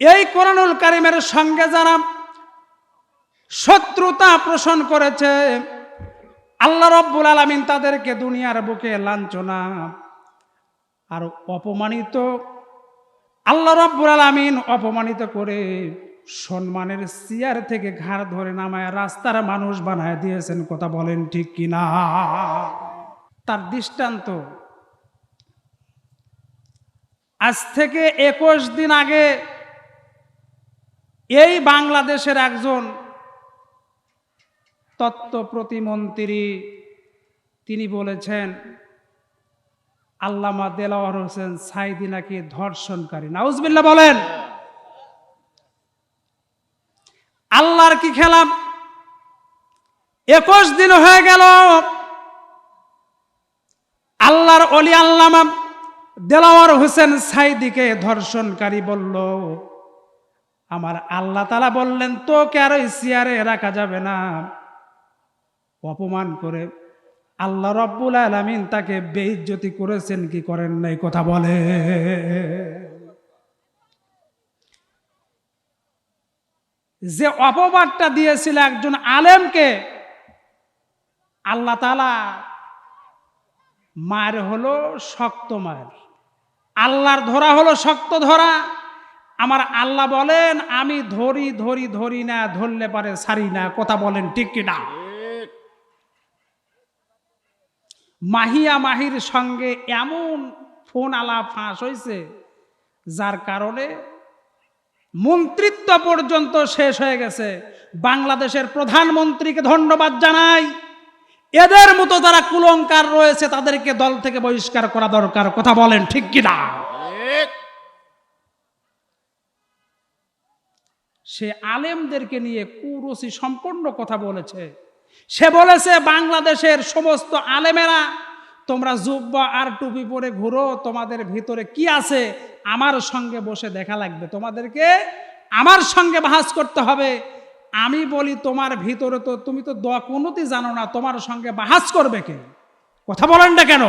এই কোরআনুল কারিমের সঙ্গে যারা শত্রুতা পোষণ করেছে, আল্লাহ রব্বুল আলমিন তাদেরকে দুনিয়ার বুকে লাঞ্ছনা আর অপমানিত, আল্লাহ রব্বুল আলমিন অপমানিত করে সম্মানের চেয়ার থেকে ঘাড় ধরে নামায় রাস্তার মানুষ বানায় দিয়েছেন, কথা বলেন ঠিক কিনা? তার দৃষ্টান্ত, আজ থেকে একুশ দিন আগে এই বাংলাদেশের একজন তত্ত্ব প্রতিমন্ত্রী, তিনি বলেছেন, আল্লামা দেলাওয়ার হোসেন সাইদি নাকি ধর্ষণকারী। নাউজবিল্লা বলেন, আল্লাহর কি খেলাম? একুশ দিন হয়ে গেল, আল্লাহর অলি আল্লামা দেলাওয়ার হোসেন সাইদিকে ধর্ষণকারী বলল। আমার আল্লাহ তালা বললেন, তোকে আর ওই চেয়ারে রাখা যাবে না। অপমান করে আল্লাহ রব্বুল আলমিন তাকে বেইজ্জতি করেছেন, কি করেন নাই কথা বলে। যে অপবাদটা দিয়েছিল একজন আলেমকে, আল্লাহ তালা মার হলো শক্ত মার আল্লাহর ধরা হলো শক্ত ধরা। আমার আল্লাহ বলেন, আমি ধরি ধরি ধরি না, ধরলে পারে সারি না। কথা বলেন ঠিক কিনা মাহিয়া মাহির সঙ্গে এমন ফোন আলাপ ফাঁস হয়েছে যার কারণে মন্ত্রিত্ব পর্যন্ত শেষ হয়ে গেছে। বাংলাদেশের প্রধানমন্ত্রীকে ধন্যবাদ জানাই। এদের মতো যারা কুলঙ্কার রয়েছে, তাদেরকে দল থেকে বহিষ্কার করা দরকার। কথা বলেন ঠিক কিনা সে আলেমদেরকে নিয়ে কুরসি সম্পূর্ণ কথা বলেছে। সে বলেছে, বাংলাদেশের সমস্ত আলেমেরা, তোমরা জুব্বা আর টুপি পরে ঘুরো, তোমাদের ভিতরে কি আছে? আমার সঙ্গে বসে দেখা লাগবে। তোমাদেরকে আমার সঙ্গে বাহাস করতে হবে। আমি বলি, তোমার ভিতরে তো, তুমি তো দোয়া কোনোটি জানো না, তোমার সঙ্গে বাহাস করবে কে? কথা বলেন না কেন?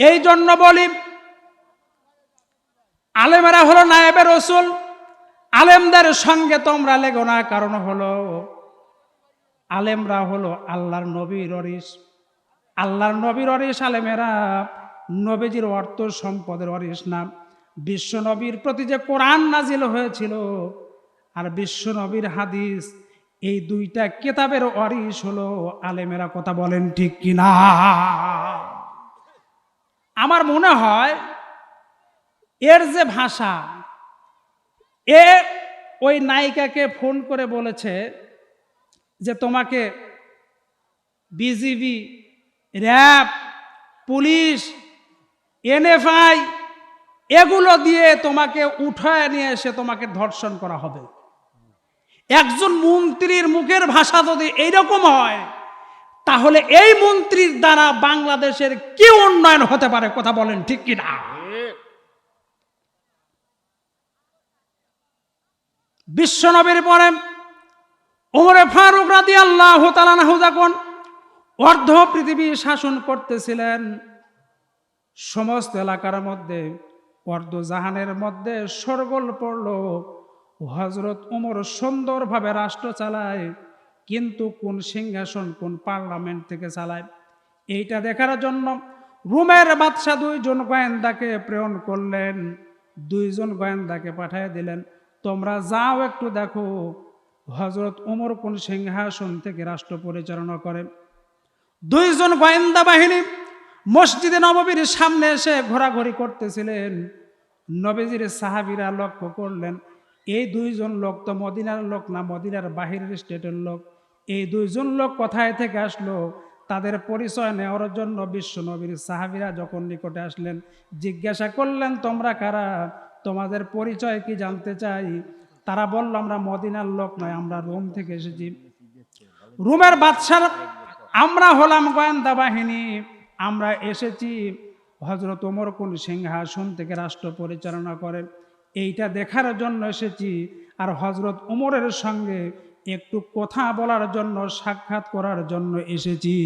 এই জন্য বলি আলেমেরা হলো নায়েবের রসুল। আলেমদের সঙ্গে তোমরা লেগো না, কারণ হলো আলেমরা হলো আল্লাহর নবীর অরিস আল্লাহর নবীর অরিস আলেমেরা নবীজির অর্থ সম্পদের অরিস নাম বিশ্ব নবীর প্রতি যে কোরআন নাজিল হয়েছিল আর বিশ্ব নবীর হাদিস, এই দুইটা কেতাবের অরিস হলো আলেমেরা কথা বলেন ঠিক কিনা। আমার মনে হয় এর যে ভাষা, এ ওই নায়িকাকে ফোন করে বলেছে যে তোমাকে বিজিবি, র্যাব, পুলিশ, এনএফআই এগুলো দিয়ে তোমাকে উঠায় নিয়ে এসে তোমাকে ধর্ষণ করা হবে। একজন মন্ত্রীর মুখের ভাষা যদি এইরকম হয়, তাহলে এই মন্ত্রীর দ্বারা বাংলাদেশের কি উন্নয়ন হতে পারে কথা বলেন ঠিক কিনা? বিশ্বনবীর পরে ওমরে ফারুক রাদি আল্লাহ তালানাহু যখন অর্ধ পৃথিবী শাসন করতেছিলেন, সমস্ত এলাকার মধ্যে, অর্ধ জাহানের মধ্যে সরগোল পড়ল। হজরত উমর সুন্দরভাবে রাষ্ট্র চালায়, কিন্তু কোন সিংহাসন, কোন পার্লামেন্ট থেকে চালায়? এইটা দেখার জন্য রুমের বাদশাহ দুইজন গোয়েন্দাকে প্রেরণ করলেন, দুইজন গোয়েন্দাকে পাঠিয়ে দিলেন। তোমরা যাও একটু দেখো। হজরত উমর কোন সিংহাসন থেকে রাষ্ট্র পরিচালনা করে। দুইজন গোয়েন্দা বাহিনী মসজিদে নববীর সামনে এসে ঘোরাঘুরি করতেছিলেন। নবীজির সাহাবিরা লক্ষ্য করলেন, এই দুইজন লোক তো মদিনার লোক না, মদিনার বাহিরের স্টেটের লোক। এই দুইজন লোক কোথায় থেকে আসলো, তাদের পরিচয় নেওয়ার জন্য বিশ্ব নবীর সাহাবিরা যখন নিকটে আসলেন, জিজ্ঞাসা করলেন, তোমরা কারা? তোমাদের পরিচয় কি জানতে চাই? তারা বলল, আমরা মদিনার লোক নয়, আমরা রোম থেকে এসেছি। রুমের বাদশার আমরা হলাম গোয়েন্দা বাহিনী, আমরা এসেছি। হজরত ওমর কোন সিংহাসন থেকে রাষ্ট্র পরিচালনা করেন এইটা দেখার জন্য এসেছি। আর হজরত ওমরের সঙ্গে একটু কথা বলার জন্য, সাক্ষাৎ করার জন্য এসেছি।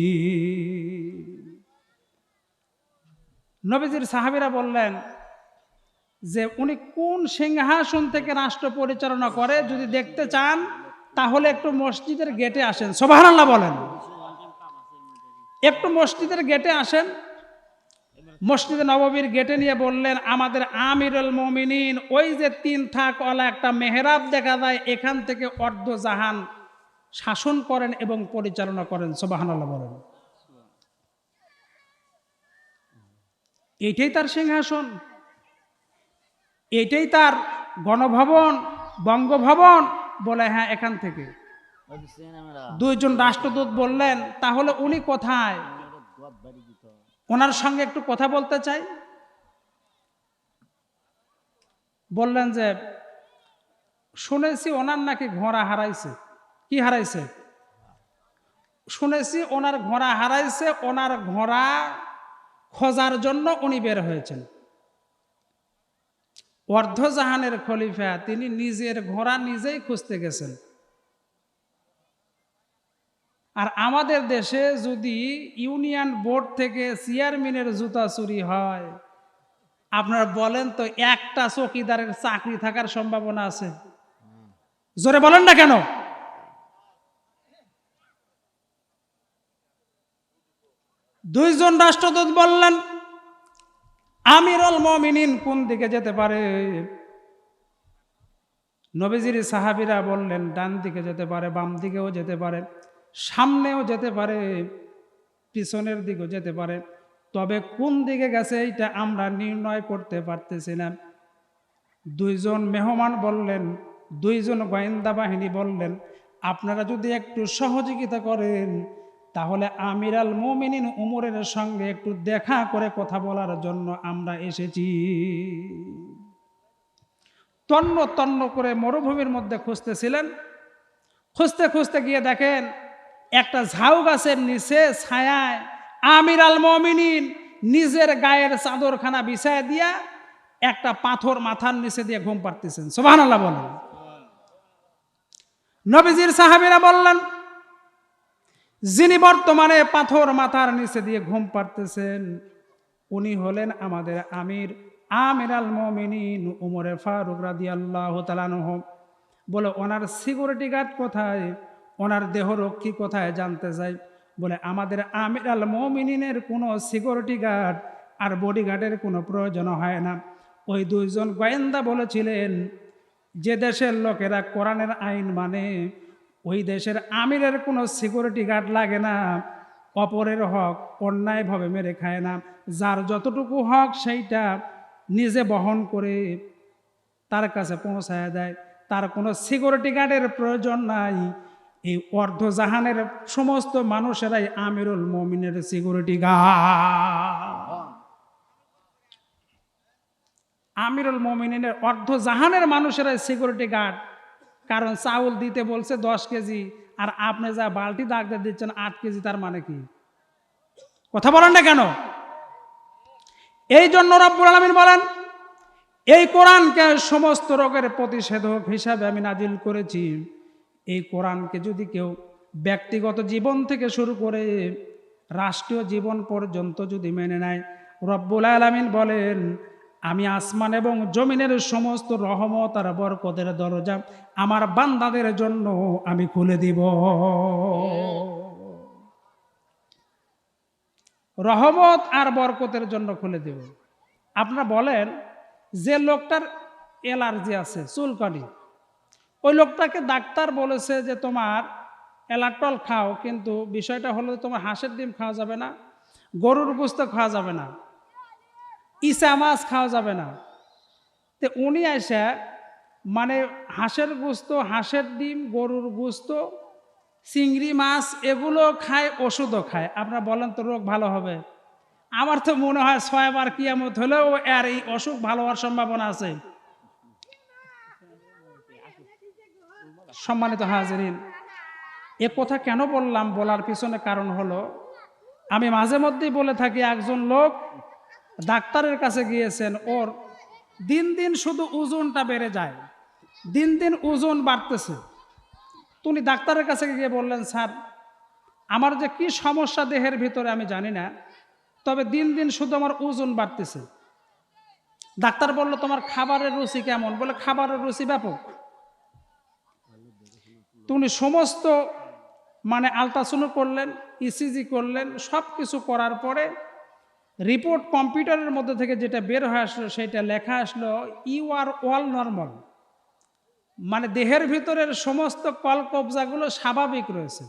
নবীজির সাহাবিরা বললেন যে উনি কোন সিংহাসন থেকে রাষ্ট্র পরিচালনা করে, যদি দেখতে চান, তাহলে একটু মসজিদের গেটে আসেন। সোবাহান্লাহ বলেন। একটু মসজিদের গেটে আসেন। মসজিদে নববীর গেটে নিয়ে বললেন, আমাদের আমিরুল মমিনিন, ওই যে তিন থাকওয়ালা একটা মেহরাব দেখা যায়, এখান থেকে অর্ধ জাহান শাসন করেন এবং পরিচালনা করেন। সোবাহান্লাহ বলেন। এইটাই তার সিংহাসন। এটাই তার গণভবন, বঙ্গভবন বলে হ্যাঁ এখান থেকে। দুইজন রাষ্ট্রদূত বললেন, তাহলে উনি কোথায়? ওনার সঙ্গে একটু কথা বলতে চাই। বললেন যে, শুনেছি ওনার নাকি ঘোড়া হারাইছে। কি হারাইছে? শুনেছি ওনার ঘোড়া হারাইছে, ওনার ঘোড়া খোঁজার জন্য উনি বের হয়েছেন। অর্ধজাহানের খলিফা, তিনি নিজের ঘোড়া নিজেই খুঁজতে গেছেন। আর আমাদের দেশে যদি ইউনিয়ন বোর্ড থেকে চেয়ারম্যানের জুতা চুরি হয়, আপনারা বলেন তো একটা চকিদারের চাকরি থাকার সম্ভাবনা আছে। জোরে বলেন না কেন? দুইজন রাষ্ট্রদূত বললেন আমিরুল মমিনিন কোন দিকে যেতে পারে? নবীজির সাহাবিরা বললেন, ডান দিকে যেতে পারে, বাম দিকেও যেতে পারে, সামনেও যেতে পারে, পিছনের দিকেও যেতে পারে। তবে কোন দিকে গেছে এইটা আমরা নির্ণয় করতে পারতেছি না। দুইজন মেহমান বললেন, দুইজন গোয়েন্দা বাহিনী বললেন, আপনারা যদি একটু সহযোগিতা করেন তাহলে আমিরাল মোমিনিন উমরের সঙ্গে একটু দেখা করে কথা বলার জন্য আমরা এসেছি। তন্ন তন্ন করে মরুভূমির মধ্যে খুঁজতেছিলেন। খুঁজতে খুঁজতে গিয়ে দেখেন একটা ঝাউ গাছের নিচে ছায়ায় আমির আল মমিনিন নিজের গায়ের চাদরখানা বিছায় দিয়া একটা পাথর মাথার নিচে দিয়ে ঘুম পাড়তেছেন। সোহান আল্লাহ বলেন। নবীজির সাহাবিরা বললেন যিনি বর্তমানে পাথর মাথার নিচে দিয়ে ঘুম পাড়তেছেন, উনি হলেন আমাদের আমির আমির আল মমিনিন উমরে ফারুক রাদি আল্লাহ তালানহ বলে, ওনার সিকিউরিটি গার্ড কোথায়? ওনার দেহরক্ষী কোথায় জানতে চাই? বলে, আমাদের আমির আল মমিনিনের কোনো সিকিউরিটি গার্ড আর বডিগার্ডের কোনো প্রয়োজন হয় না। ওই দুইজন গোয়েন্দা বলেছিলেন, যে দেশের লোকেরা কোরআনের আইন মানে ওই দেশের আমিরের কোনো সিকিউরিটি গার্ড লাগে না। অপরের হক অন্যায়ভাবে মেরে খায় না। যার যতটুকু হক সেইটা নিজে বহন করে তার কাছে পৌঁছায় দেয়। তার কোনো সিকিউরিটি গার্ডের প্রয়োজন নাই। এই অর্ধজাহানের সমস্ত মানুষেরাই আমিরুল মমিনের সিকিউরিটি গার্ড আমিরুল মমিনের অর্ধজাহানের মানুষেরাই সিকিউরিটি গার্ড কারণ চাউল দিতে বলছে দশ কেজি, আর আপনি যা বালতি দাগতে দিচ্ছেন আট কেজি, তার মানে কি? কথা বলেন না কেন? এই জন্য রব্বুল আলমিন বলেন, এই কোরআনকে সমস্ত রোগের প্রতিষেধক হিসাবে আমি নাজিল করেছি। এই কোরআনকে যদি কেউ ব্যক্তিগত জীবন থেকে শুরু করে রাষ্ট্রীয় জীবন পর্যন্ত যদি মেনে নেয়, রব্বুল আলমিন বলেন আমি আসমান এবং জমিনের সমস্ত রহমত আর বরকতের দরজা আমার বান্দাদের জন্য আমি খুলে দিব। রহমত আর বরকতের জন্য খুলে দেব। আপনারা বলেন, যে লোকটার অ্যালার্জি আছে, চুলকানি, ওই লোকটাকে ডাক্তার বলেছে যে তোমার অ্যালাটল খাও, কিন্তু বিষয়টা হলো তোমার হাঁসের ডিম খাওয়া যাবে না, গরুর গোস্ত খাওয়া যাবে না। ইসা মাছ খাওয়া যাবে না। তো উনি এসে মানে হাঁসের গোস্ত, হাঁসের ডিম, গরুর গোস্ত, চিংড়ি মাছ এগুলো খায়, ওষুধও খায়। আপনারা বলেন তো রোগ ভালো হবে। আমার তো মনে হয় ছয়বার কিয়ামত হলেও আর এই অসুখ ভালো হওয়ার সম্ভাবনা আছে। সম্মানিত হাজরিন, এ কথা কেন বললাম বলার পিছনে কারণ হলো, আমি মাঝে মধ্যেই বলে থাকি, একজন লোক ডাক্তারের কাছে গিয়েছেন, ওর দিন দিন শুধু ওজনটা বেড়ে যায়, দিন দিন ওজন বাড়তেছে। তুমি ডাক্তারের কাছে গিয়ে বললেন, স্যার, আমার যে কি সমস্যা দেহের ভিতরে আমি জানি না, তবে দিন দিন শুধু আমার ওজন বাড়তেছে। ডাক্তার বলল, তোমার খাবারের রুচি কেমন? বলে, খাবারের রুচি ব্যাপক। তো উনি সমস্ত মানে আলট্রাসাউন্ড করলেন, ইসিজি করলেন সব কিছু করার পরে রিপোর্ট কম্পিউটারের মধ্যে থেকে যেটা বের হয়ে আসলো সেটা লেখা আসলো ইউ আর অল নর্মাল মানে দেহের ভিতরের সমস্ত কল কবজাগুলো স্বাভাবিক রয়েছে।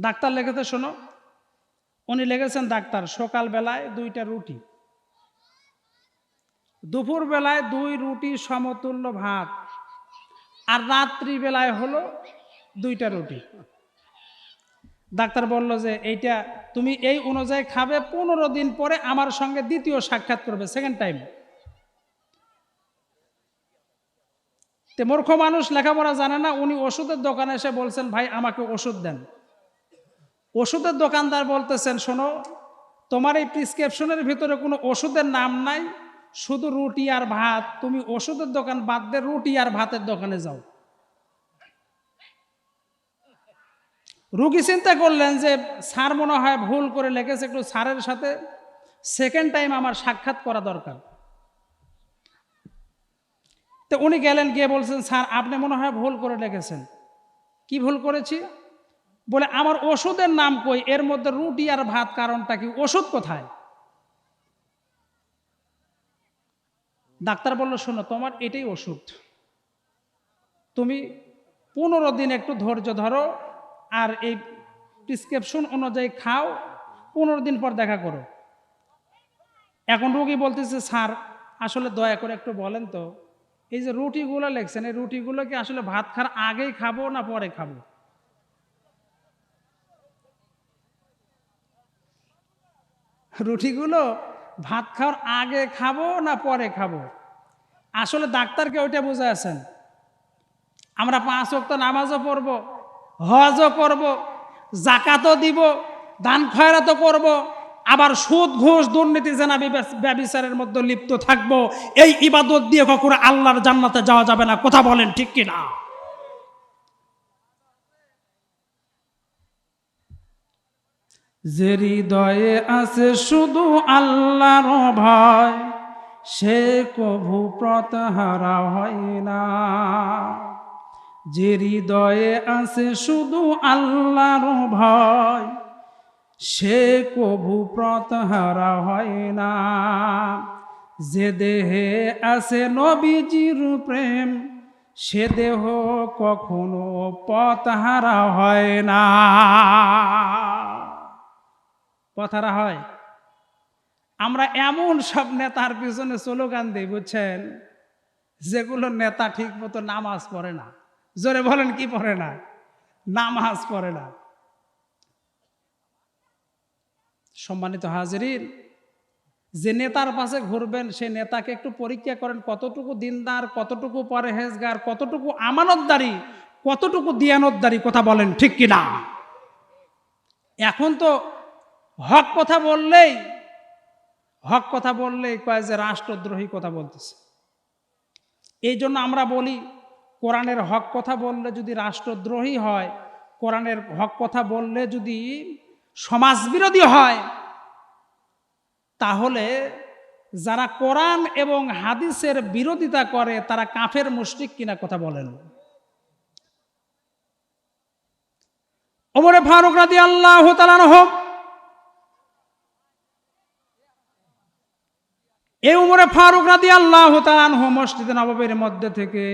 ডাক্তার লেগেছে শোনো, উনি লেগেছেন ডাক্তার সকালবেলায় দুইটা রুটি। দুপুর বেলায় দুই রুটি সমতুল্য ভাত। আর রাত্রিবেলায় হলো দুইটা রুটি। ডাক্তার বলল যে, এইটা তুমি এই অনুযায়ী খাবে, পনেরো দিন পরে আমার সঙ্গে দ্বিতীয় সাক্ষাৎ করবে সেকেন্ড টাইম তে মূর্খ মানুষ লেখাপড়া জানে না, উনি ওষুধের দোকানে এসে বলছেন, ভাই, আমাকে ওষুধ দেন। ওষুধের দোকানদার বলতেছেন, শোনো, তোমার এই প্রিসক্রিপশনের ভিতরে কোনো ওষুধের নাম নাই, শুধু রুটি আর ভাত। তুমি ওষুধের দোকান বাদ দিয়ে রুটি আর ভাতের দোকানে যাও। রুগী চিন্তা করলেন যে, স্যার মনে হয় ভুল করে লেগেছে, একটু স্যারের সাথে সেকেন্ড টাইম আমার সাক্ষাৎ করা দরকার। তো উনি গেলেন, গিয়ে বলছেন, স্যার, আপনি মনে হয় ভুল করে লেগেছেন। কি ভুল করেছি? বলে, আমার ওষুধের নাম কই? এর মধ্যে রুটি আর ভাত, কারণটা কি? ওষুধ কোথায়? ডাক্তার বলল, শোনো, তোমার এটাই ওষুধ। তুমি পনেরো দিন একটু ধৈর্য ধরো আর এই প্রিসক্রিপশন অনুযায়ী খাও, পনেরো দিন পর দেখা করো। এখন রুগী বলতেছে, স্যার, আসলে দয়া করে একটু বলেন তো, এই যে রুটিগুলো লেখছেন, এই রুটিগুলো কি আসলে ভাত খাওয়ার আগেই খাব না পরে খাব? রুটিগুলো ভাত খাওয়ার আগে খাব না পরে খাব? আসলে ডাক্তারকে ওইটা বুঝে আছেন আমরা পাঁচ ওয়াক্ত নামাজও পড়ব হজও করব, জাকাতও দিব, দান খয়রাতও করব, আবার সুদ, ঘুষ, দুর্নীতি, জেনা ব্যবিচারের মধ্যে লিপ্ত থাকব। এই ইবাদত দিয়ে কখনো আল্লাহর জান্নাতে যাওয়া যাবে না। কথা বলেন ঠিক কিনা? যে হৃদয়ে আছে শুধু আল্লাহর ভয়, সে কভু প্রতহারা হয় না। যে হৃদয়ে আছে শুধু আল্লাহর ভয়, সে কভু প্রতহারা হয় না। যে দেহে আছে নবীজির প্রেম, সে দেহ কখনো পথহারা হয় না। পথহারা হয়? আমরা এমন সব নেতার পিছনে স্লোগান দিই, বুঝছেন? যেগুলো নেতা ঠিক মতো নামাজ পড়ে না। জোরে বলেন কি পড়ে না? নামাজ পড়ে না। সম্মানিত হাজিরিন, যে নেতার পাশে ঘুরবেন, সে নেতাকে একটু পরীক্ষা করেন, কতটুকু দিনদার, কতটুকু পরহেজগার, কতটুকু আমানতদারি, কতটুকু দিয়ানতদারি, কথা বলেন ঠিক কিনা এখন তো হক কথা বললেই, হক কথা বললেই কয় যে রাষ্ট্রদ্রোহী কথা বলতেছে। এই জন্য আমরা বলি কোরআনের হক কথা বললে যদি রাষ্ট্রদ্রোহী হয়, কোরআনের হক কথা বললে যদি সমাজবিরোধী হয়, তাহলে যারা কোরআন এবং হাদিসের বিরোধিতা করে, তারা কাফের মুশরিক কিনা কথা বলেন। ওমরে ফারুক রাদি আল্লাহ হোক এই উমরে ফারুক রাদি আল্লাহ তালানহ মসজিদে নবাবের মধ্যে থেকে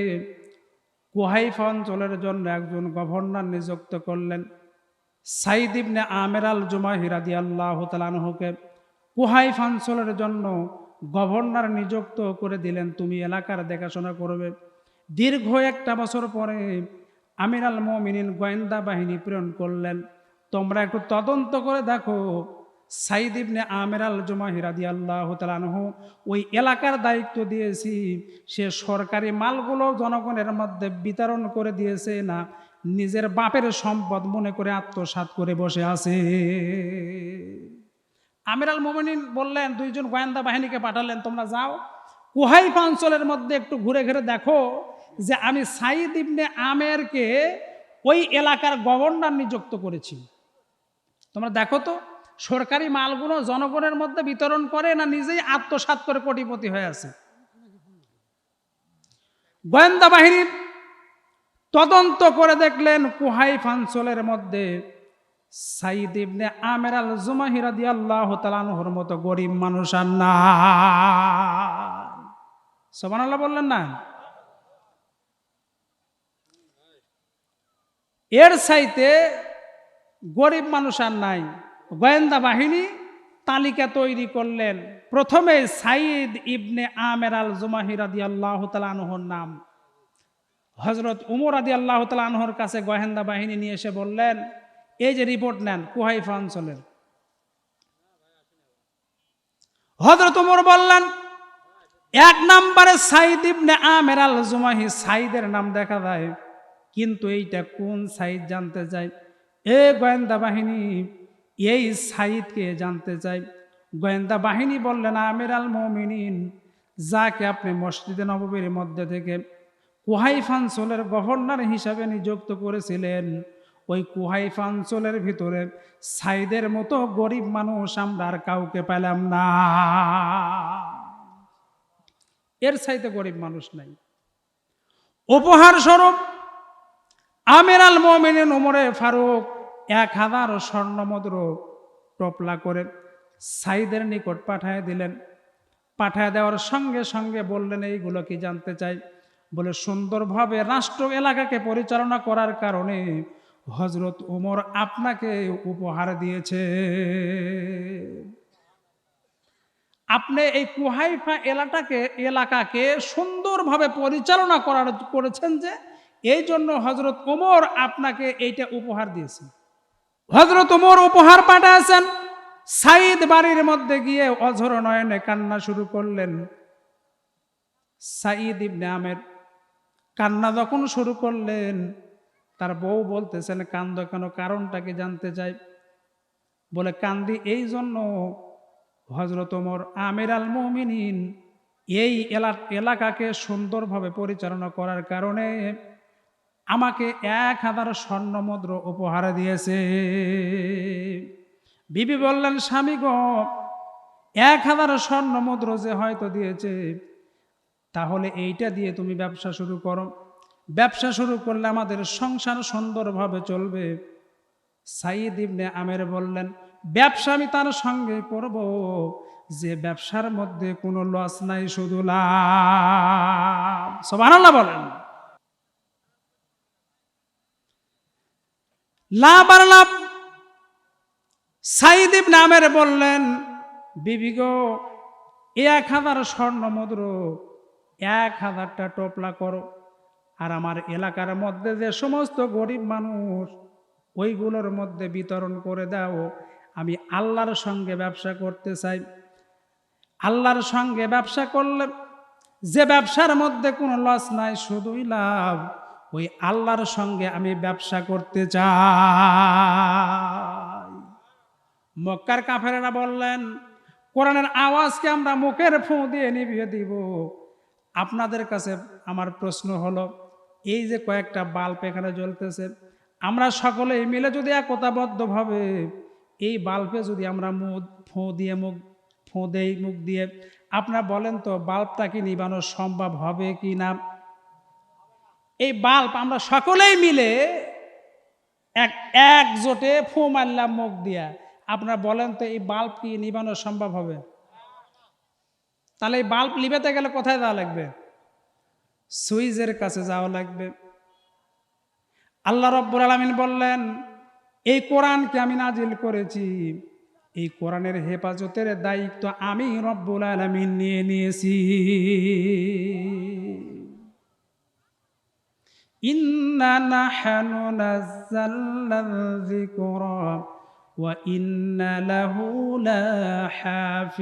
কুহাইফ অঞ্চলের জন্য একজন গভর্নর নিযুক্ত করলেন। সাইদ ইবনে আমের আল জুমা হিরাদি আল্লাহ তালানহকে কুহাইফ অঞ্চলের জন্য গভর্নর নিযুক্ত করে দিলেন, তুমি এলাকার দেখাশোনা করবে। দীর্ঘ একটা বছর পরে আমির আল মমিনিন গোয়েন্দা বাহিনী প্রেরণ করলেন। তোমরা একটু তদন্ত করে দেখো সাইদ ইবনে আমের আল জমা হিরাদি আল্লাহ তালানহ ওই এলাকার দায়িত্ব দিয়েছি, সে সরকারি মালগুলো জনগণের মধ্যে বিতরণ করে দিয়েছে না, নিজের বাপের সম্পদ মনে করে আত্মসাত করে বসে আছে। আমির আল মোমিনিন বললেন, দুইজন গোয়েন্দা বাহিনীকে পাঠালেন, তোমরা যাও। কুহাইফ অঞ্চলের মধ্যে একটু ঘুরে ঘুরে দেখো যে আমি সাইদ ইবনে আমেরকে ওই এলাকার গভর্নর নিযুক্ত করেছি। তোমরা দেখো তো সরকারি মালগুলো জনগণের মধ্যে বিতরণ করে না নিজেই আত্মসাৎ করে কোটিপতি হয়ে আছে। গোয়েন্দা বাহিনীর তদন্ত করে দেখলেন কুহাইফ অঞ্চলের মধ্যে সাইদ ইবনে আমের আল জুমাহিরা আল্লাহ তালানহর মতো গরিব মানুষ আর না সোমান আল্লাহ বললেন না? এর সাইতে গরিব মানুষ আর নাই। গোয়েন্দা বাহিনী তালিকা তৈরি করলেন। প্রথমে সাইদ ইবনে আমের আল জুমাহির আদি আল্লাহ তালানহর নাম। হজরত উমর আদি আল্লাহ তালানহর কাছে গোয়েন্দা বাহিনী নিয়ে এসে বললেন, এই যে রিপোর্ট নেন কুহাইফা অঞ্চলের। হজরত উমর বললেন, এক নম্বরে সাইদ ইবনে আমের আল জুমাহি সাইদের নাম দেখা যায়, কিন্তু এইটা কোন সাইদ জানতে চাই এ গোয়েন্দা বাহিনী এই সাইদকে জানতে চাই। গোয়েন্দা বাহিনী বললেন আমের আল মমিনিন, যাকে আপনি মসজিদে নববীর মধ্যে থেকে কুহাইফাঞ্চলের গভর্নর হিসাবে নিযুক্ত করেছিলেন, ওই কুহাইফাঞ্চলের ভিতরে সাইদের মতো গরিব মানুষ আমরা আর কাউকে পেলাম না। এর সাইতে গরিব মানুষ নাই। উপহার স্বরূপ আমের আল মোমিনিন ওমরে ফারুক এক হাজার স্বর্ণমুদ্র টপলা করে সাইদের নিকট পাঠায় দিলেন। পাঠায় দেওয়ার সঙ্গে সঙ্গে বললেন, এইগুলো কি জানতে চাই? বলে, সুন্দরভাবে রাষ্ট্র এলাকাকে পরিচালনা করার কারণে হজরত উমর আপনাকে উপহার দিয়েছে। আপনি এই কুহাইফা এলাকাকে এলাকাকে সুন্দরভাবে পরিচালনা করার, করেছেন যে এই জন্য হজরত উমর আপনাকে এইটা উপহার দিয়েছে। হজরত উমর উপহার পাঠাচ্ছেন সাইদ বাড়ির মধ্যে গিয়ে অঝর নয়নে কান্না শুরু করলেন। সাইদ ইবনে আমের কান্না যখন শুরু করলেন, তার বউ বলতেছেন, কান্দ কেন? কারণটাকে জানতে চাই? বলে, কান্দি এই জন্য হজরত ওমর আমির আল মমিনিন এই এলাকাকে সুন্দরভাবে পরিচালনা করার কারণে আমাকে এক হাজার স্বর্ণমুদ্র উপহার দিয়েছে। বিবি বললেন, স্বামী গ, এক হাজার স্বর্ণমুদ্র যে হয়তো দিয়েছে, তাহলে এইটা দিয়ে তুমি ব্যবসা শুরু করো। ব্যবসা শুরু করলে আমাদের সংসার সুন্দরভাবে চলবে। সাইদ ইবনে আমের বললেন, ব্যবসা আমি তার সঙ্গে করব, যে ব্যবসার মধ্যে কোনো লস নাই, শুধু লাভ। সবানাল্লাহ বলেন। লাভ আর লাভ সাইদ ইবনে আমের বললেন বিবিগ এক হাজার স্বর্ণ মুদ্র এক হাজারটা টোপলা করো। আর আমার এলাকার মধ্যে যে সমস্ত গরিব মানুষ, ওইগুলোর মধ্যে বিতরণ করে দাও। আমি আল্লাহর সঙ্গে ব্যবসা করতে চাই। আল্লাহর সঙ্গে ব্যবসা করলে যে ব্যবসার মধ্যে কোনো লস নাই, শুধুই লাভ। ওই আল্লাহর সঙ্গে আমি ব্যবসা করতে চাই। মক্কার কাফেরা বললেন, কোরআনের আওয়াজকে আমরা মুখের ফোঁ দিয়ে নিভিয়ে দিব। আপনাদের কাছে আমার প্রশ্ন হলো, এই যে কয়েকটা বাল্ব এখানে জ্বলতেছে, আমরা সকলে মিলে যদি একতাবদ্ধভাবে এই বাল্বে যদি আমরা মুখ ফোঁ দিয়ে মুখ, ফোঁ দেই, মুখ দিয়ে, আপনারা বলেন তো, বাল্বটা কি নিবানো সম্ভব হবে কি না এই বাল্ব আমরা সকলেই মিলে এক একজোটে ফু মারলাম মুখ দিয়া। আপনারা বলেন তো, এই বাল্ব কি নিবানো সম্ভব হবে? তাহলে এই বাল্ব লিবেতে গেলে কোথায় যাওয়া লাগবে? সুইজের কাছে যাওয়া লাগবে। আল্লাহ রব্বুর আলমিন বললেন, এই কোরআনকে আমি নাজিল করেছি। এই কোরআনের হেফাজতের দায়িত্ব আমি রব্বুল আলমিন নিয়ে নিয়েছি। إنا نحن نزلنا الذكر وإنا له لحافظون